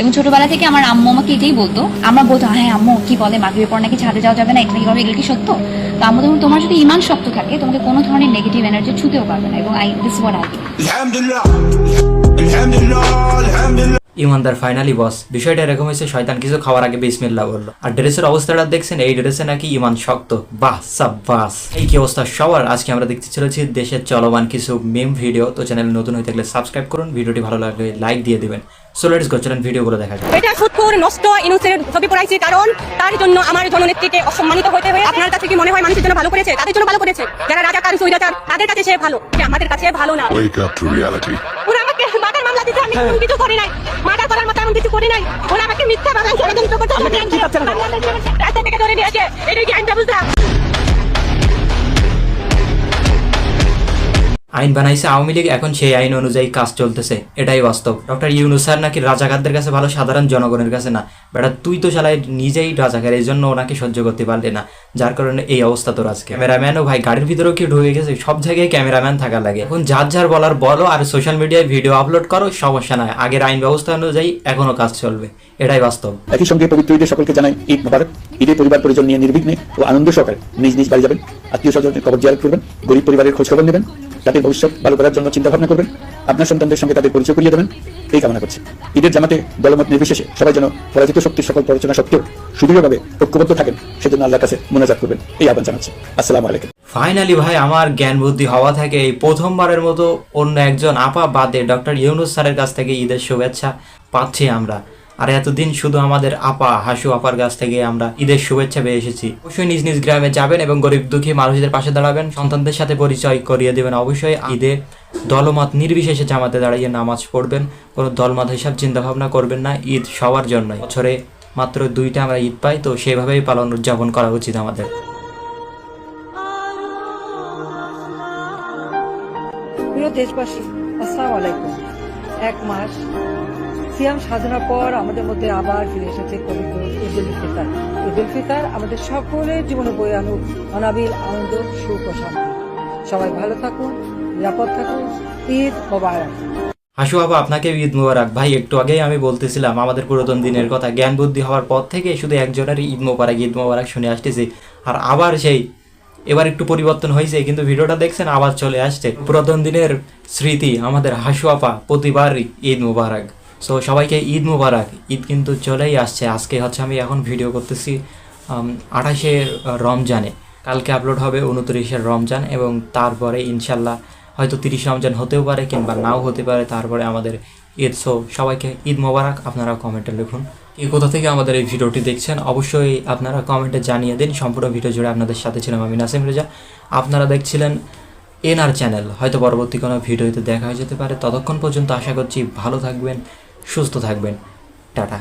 এবং ছোটবেলা থেকে আমার আম্মু আমাকে এটাই বলতো। আমরা বলতো হ্যাঁ আম্মু, কি বলে? মাগরিবের পর নাকি ছাদে যাওয়া যাবে না? এটা কীভাবে এগুলো কি সত্য? তো আম্মু তখন, তোমার যদি ইমান শক্ত থাকে, তোমাকে কোনো ধরনের নেগেটিভ এনার্জি ছুতেও পারবে না এবং আই দিস আই ইমানদার ফাইনালি বস বিষয়টা এরকম হয়েছে শয়তান কিছু খাওয়ার আগে বিসমিল্লা বলল। আর ড্রেসের অবস্থাটা দেখছেন এই ড্রেসে নাকি ইমান শক্ত। বাহ বাস এই কি অবস্থা? সবার আজকে আমরা দেখতে চলেছি দেশের চলমান কিছু মেম ভিডিও তো চ্যানেল নতুন হয়ে থাকলে সাবস্ক্রাইব করুন ভিডিওটি ভালো লাগলে লাইক দিয়ে দিবেন। সো লেটস গো চলেন ভিডিওগুলো দেখা যাক। এটা সুৎখোর নষ্ট ইনুসের ছবি পড়াইছি কারণ তার জন্য আমার জননেত্রীকে অসম্মানিত হতে হয়ে আপনার কাছে কি মনে হয় মানুষের জন্য ভালো করেছে? তাদের জন্য ভালো করেছে। যারা রাজাকার সুইরাচার তাদের কাছে সে ভালো। আমাদের কাছে ভালো না আমাকে মার্ডার মামলা দিতে আমি এমন কিছু করি নাই। মার্ডার করার মতো এমন কিছু করি নাই। ওরা আমাকে মিথ্যা বানান ষড়যন্ত্র আমাকে রাস্তা থেকে ধরে নিয়েছে এটা কি আইনটা বুঝলাম? আইন বানাইছে আওয়ামী লীগ, এখন সেই আইন অনুযায়ী কাজ চলতেছে। এটাই বাস্তব। ডক্টর ইউনুস স্যার নাকি রাজাকারদের কাছে ভালো, সাধারণ জনগণের কাছে না। বেটা, তুই তো শালায় নিজেই রাজাকার এই জন্য ওনাকে সহ্য করতে পারলে না। যার কারণে এই অবস্থা তোর আজকে। ক্যামেরাম্যানও ভাই, গাড়ির ভিতরেও কি ঢুকে গেছে, সব জায়গায় ক্যামেরাম্যান থাকা লাগে। এখন যার যার বলার বলো আর সোশ্যাল মিডিয়ায় ভিডিও আপলোড করো, সমস্যা নাই। আগের আইন ব্যবস্থা অনুযায়ী এখনও কাজ চলবে। এটাই বাস্তব। একই সঙ্গে পবিত্র ঈদের সকলকে জানাই ঈদ মোবারক। ঈদে পরিবার পরিজন নিয়ে নির্বিঘ্নে ও আনন্দ সহকারে নিজ নিজ বাড়ি যাবেন। আত্মীয় স্বজনের খবর জিয়ারত করবেন। গরিব পরিবারের খোঁজ খবর নেবেন। তাদের ভবিষ্যৎ ভালো করার জন্য চিন্তা ভাবনা করবেন। আপনার সন্তানদের সঙ্গে তাদের পরিচয় করিয়ে দেবেন। এই কামনা করছি। ঈদের জামাতে দলমত নির্বিশেষে সবাই যেন পরাজিত শক্তির সকল প্ররোচনা সত্ত্বেও সুদৃঢ়ভাবে ঐক্যবদ্ধ থাকেন, সেজন্য আল্লাহর কাছে মোনাজাত করবেন। এই আহ্বান জানাচ্ছি। আসসালামু আলাইকুম। ফাইনালি ভাই, আমার জ্ঞান বুদ্ধি হওয়া থেকে এই প্রথমবারের মতো অন্য একজন আপা বাদে ডক্টর ইউনুস স্যারের কাছ থেকে ঈদের শুভেচ্ছা পাচ্ছি আমরা। আর এতদিন শুধু আমাদের আপা হাসু আপার কাছ থেকে আমরা ঈদের শুভেচ্ছা পেয়ে এসেছি। অবশ্যই নিজ নিজ গ্রামে যাবেন এবং গরিব দুঃখী মানুষদের পাশে দাঁড়াবেন। সন্তানদের সাথে পরিচয় করিয়ে দেবেন। অবশ্যই ঈদে দলমত নির্বিশেষে জামাতে দাঁড়িয়ে নামাজ পড়বেন। কোনো দলমত হিসাব চিন্তা ভাবনা করবেন না। ঈদ সবার জন্যই। বছরে মাত্র দুইটা আমরা ঈদ পাই, তো সেভাবেই পালন উদযাপন করা উচিত আমাদের। দেশবাসী, আসসালামু আলাইকুম। এক মাস সিয়াম সাধনার পর আমাদের মধ্যে আবার ফিরে এসেছে পবিত্র ঈদ উল ফিতর ঈদ আমাদের সকলের জীবনে বয়ে আনুক অনাবিল আনন্দ, সুখ ও শান্তি। সবাই ভালো থাকুন, নিরাপদ থাকুন। ঈদ মোবারক। হাসু বাবা, আপনাকে ঈদ মোবারক। ভাই, একটু আগেই আমি বলতেছিলাম, আমাদের পুরাতন দিনের কথা জ্ঞান বুদ্ধি হওয়ার পর থেকে শুধু একজনের ঈদ মোবারক ঈদ মোবারক শুনে আসতেছি। আর আবার সেই, এবার একটু পরিবর্তন হয়েছে, কিন্তু ভিডিওটা দেখছেন, আবার চলে আসছে। পুরাতন দিনের স্মৃতি আমাদের হাসু আপা, প্রতিবারই ঈদ মোবারক। সো সবাইকে ঈদ মোবারক। ঈদ কিন্তু চলেই আসছে। আজকে হচ্ছে আমি এখন ভিডিও করতেছি আঠাশে রমজানে। কালকে আপলোড হবে উনত্রিশের রমজান এবং তারপরে ইনশাল্লাহ হয়তো তিরিশ রমজান হতেও পারে কিংবা নাও হতে পারে, তারপরে আমাদের ঈদ। সো সবাইকে ঈদ মোবারক। আপনারা কমেন্টে লিখুন। এই কোথা থেকে আমাদের এই ভিডিওটি দেখছেন, অবশ্যই আপনারা কমেন্টে জানিয়ে দিন। সম্পূর্ণ ভিডিও জুড়ে আপনাদের সাথে ছিলাম আমি নাসিম রেজা। আপনারা দেখছিলেন এনআর চ্যানেল হয়তো পরবর্তী কোনো ভিডিওতে দেখা হয়ে যেতে পারে। ততক্ষণ পর্যন্ত আশা করছি ভালো থাকবেন। সুস্থ থাকবেন। টাটা।